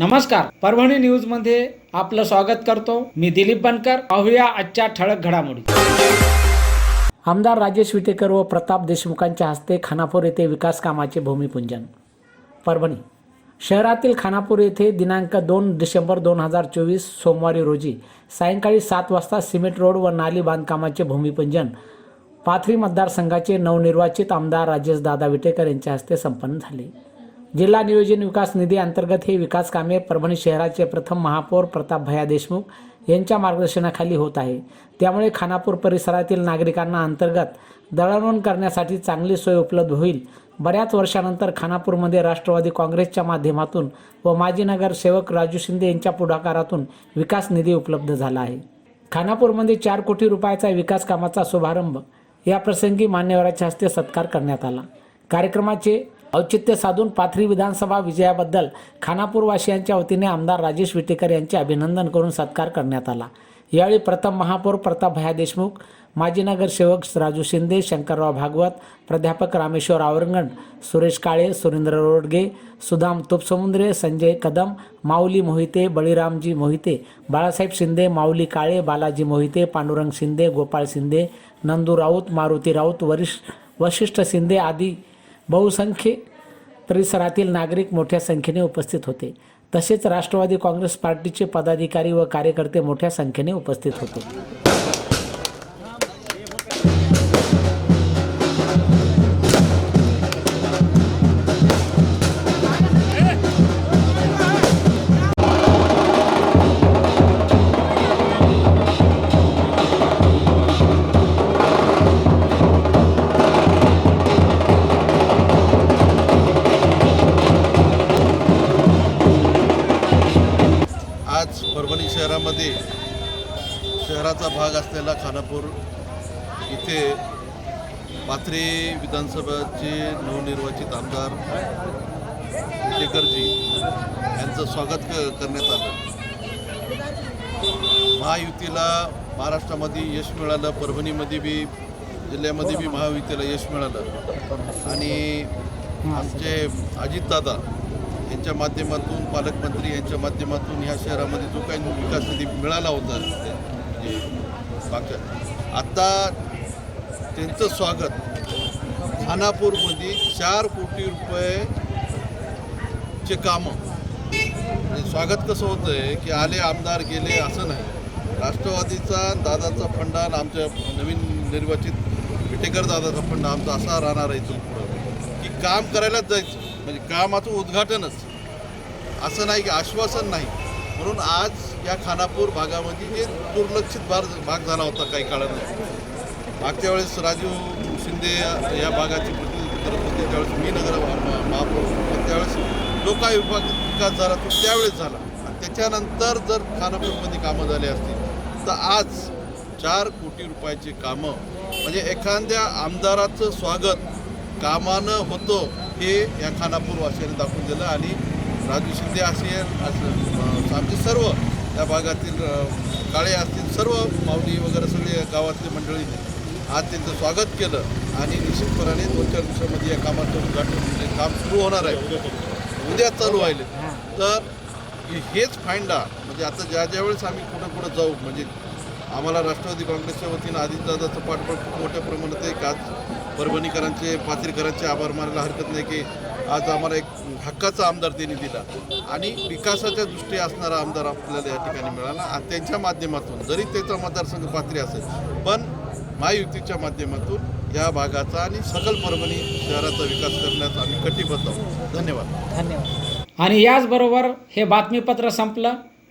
नमस्कार. परभणी न्यूजमध्ये आपलं स्वागत करतो. मी दिलीप बनकर. पाहूया आजच्या ठळक घडामोडी. आमदार राजेश विटेकर व प्रताप देशमुखांच्या हस्ते खानापूर येथे विकास कामाचे भूमिपूजन. परभणी. शहरातील खानापूर येथे दिनांक दोन डिसेंबर दोन हजार चोवीस सोमवारी रोजी सायंकाळी सात वाजता सिमेंट रोड व नाली बांधकामाचे भूमिपूजन पाथरी मतदारसंघाचे नवनिर्वाचित आमदार राजेश दादा विटेकर यांच्या हस्ते संपन्न झाले. जिल्हा नियोजन विकास निधी अंतर्गत हे विकास कामे परभणी शहराचे प्रथम महापौर प्रताप भया देशमुख यांच्या मार्गदर्शनाखाली होत आहे. त्यामुळे खानापूर परिसरातील नागरिकांना अंतर्गत दळणवण करण्यासाठी चांगली सोय उपलब्ध होईल. बऱ्याच वर्षानंतर खानापूरमध्ये राष्ट्रवादी काँग्रेसच्या माध्यमातून व माजी नगरसेवक राजू शिंदे यांच्या पुढाकारातून विकास निधी उपलब्ध झाला आहे. खानापूरमध्ये चार कोटी रुपयाचा विकास कामाचा शुभारंभ या प्रसंगी मान्यवराच्या हस्ते सत्कार करण्यात आला. कार्यक्रमाचे औचित्य साधून पाथरी विधानसभा विजयाबद्दल खानापूरवासियांच्या वतीने आमदार राजेश विटेकर यांचे अभिनंदन करून सत्कार करण्यात आला. यावेळी प्रथम महापौर प्रताप भया देशमुख माजी नगरसेवक राजू शिंदे शंकरराव भागवत प्राध्यापक रामेश्वर आवरंगण सुरेश काळे सुरेंद्र रोडगे सुदाम तुपसमुद्रे संजय कदम माऊली मोहिते बळीरामजी मोहिते बाळासाहेब शिंदे माऊली काळे बालाजी मोहिते पांडुरंग शिंदे गोपाळ शिंदे नंदू राऊत मारुती राऊत वरिष्ठ वशिष्ठ शिंदे आदी बहुसंख्य परिसरातील नागरिक मोठ्या संख्येने उपस्थित होते. तसेच राष्ट्रवादी काँग्रेस पार्टीचे पदाधिकारी व कार्यकर्ते मोठ्या संख्येने उपस्थित होते. आज परभणी शहरामध्ये शहराचा भाग असलेला खानापूर इथे पाथरे विधानसभेचे नवनिर्वाचित आमदार शेखरजी यांचं स्वागत क करण्यात आलं. महायुतीला महाराष्ट्रामध्ये यश मिळालं परभणीमध्ये बी जिल्ह्यामध्ये बी महायुतीला यश मिळालं. आणि आमचे अजितदादा यांच्या माध्यमातून पालकमंत्री यांच्या माध्यमातून ह्या शहरामध्ये जो काही विकास निधी मिळाला होता म्हणजे आत्ता त्यांचं स्वागत खानापूरमध्ये चार कोटी रुपयेचे कामं. म्हणजे स्वागत कसं होतं आहे की आले आमदार गेले असं नाही. राष्ट्रवादीचा दादाचा फंडा आमच्या नवीन निर्वाचित विटेकर दादाचा फंडा आमचा असा राहणार आहे इथून पुढं. की काम करायलाच जायचं. म्हणजे कामाचं उद्घाटनच. असं नाही की आश्वासन नाही. म्हणून आज या खानापूर भागामध्ये जे दुर्लक्षित भाग भाग झाला होता काही काळानं मागच्या वेळेस राजीव शिंदे या- भागाची भागाचे प्रतिनिधित्व करत होते त्यावेळेस मी नगर महापौर त्यावेळेस जो विभाग विकास झाला तो त्यावेळेस झाला. आणि त्याच्यानंतर जर खानापूरमध्ये कामं झाली असतील तर आज चार कोटी रुपयाची कामं म्हणजे एखाद्या आमदाराचं स्वागत कामानं होतं हे या खानापूरवासियांनी दाखवून दिलं आणि राजू शिंदे असेल आमचे सर्व या भागातील काळे असतील सर्व माऊली वगैरे सगळे गावातली मंडळी आज त्यांचं स्वागत केलं आणि निश्चितपणाने दोन चार दिवसामध्ये या कामाचं उद्घाटन म्हणजे काम सुरू होणार आहे. उद्या चालू व्हायले तर हेच फायंडा म्हणजे आता ज्या ज्या वेळेस आम्ही कुठं कुठं जाऊ म्हणजे आम्हाला राष्ट्रवादी काँग्रेसच्या वतीनं आदित्यदादाचं पाठबळ खूप मोठ्या प्रमाणात आहे आज परभणीकरांचे पाथरीकरांचे आभार मानायला हरकत नाही की आज आम्हाला एक हक्काचा आमदार त्यांनी दिला. आणि विकासाच्या दृष्टी असणारा आमदार आपल्याला या ठिकाणी मिळाला आणि त्यांच्या माध्यमातून जरी त्याचा मतदारसंघ पाथरी असेल पण महायुतीच्या माध्यमातून या भागाचा आणि सकल परभणी शहराचा विकास करण्यात आम्ही कटिबद्ध आहोत. धन्यवाद. धन्यवाद. आणि याचबरोबर हे बातमीपत्र संपलं.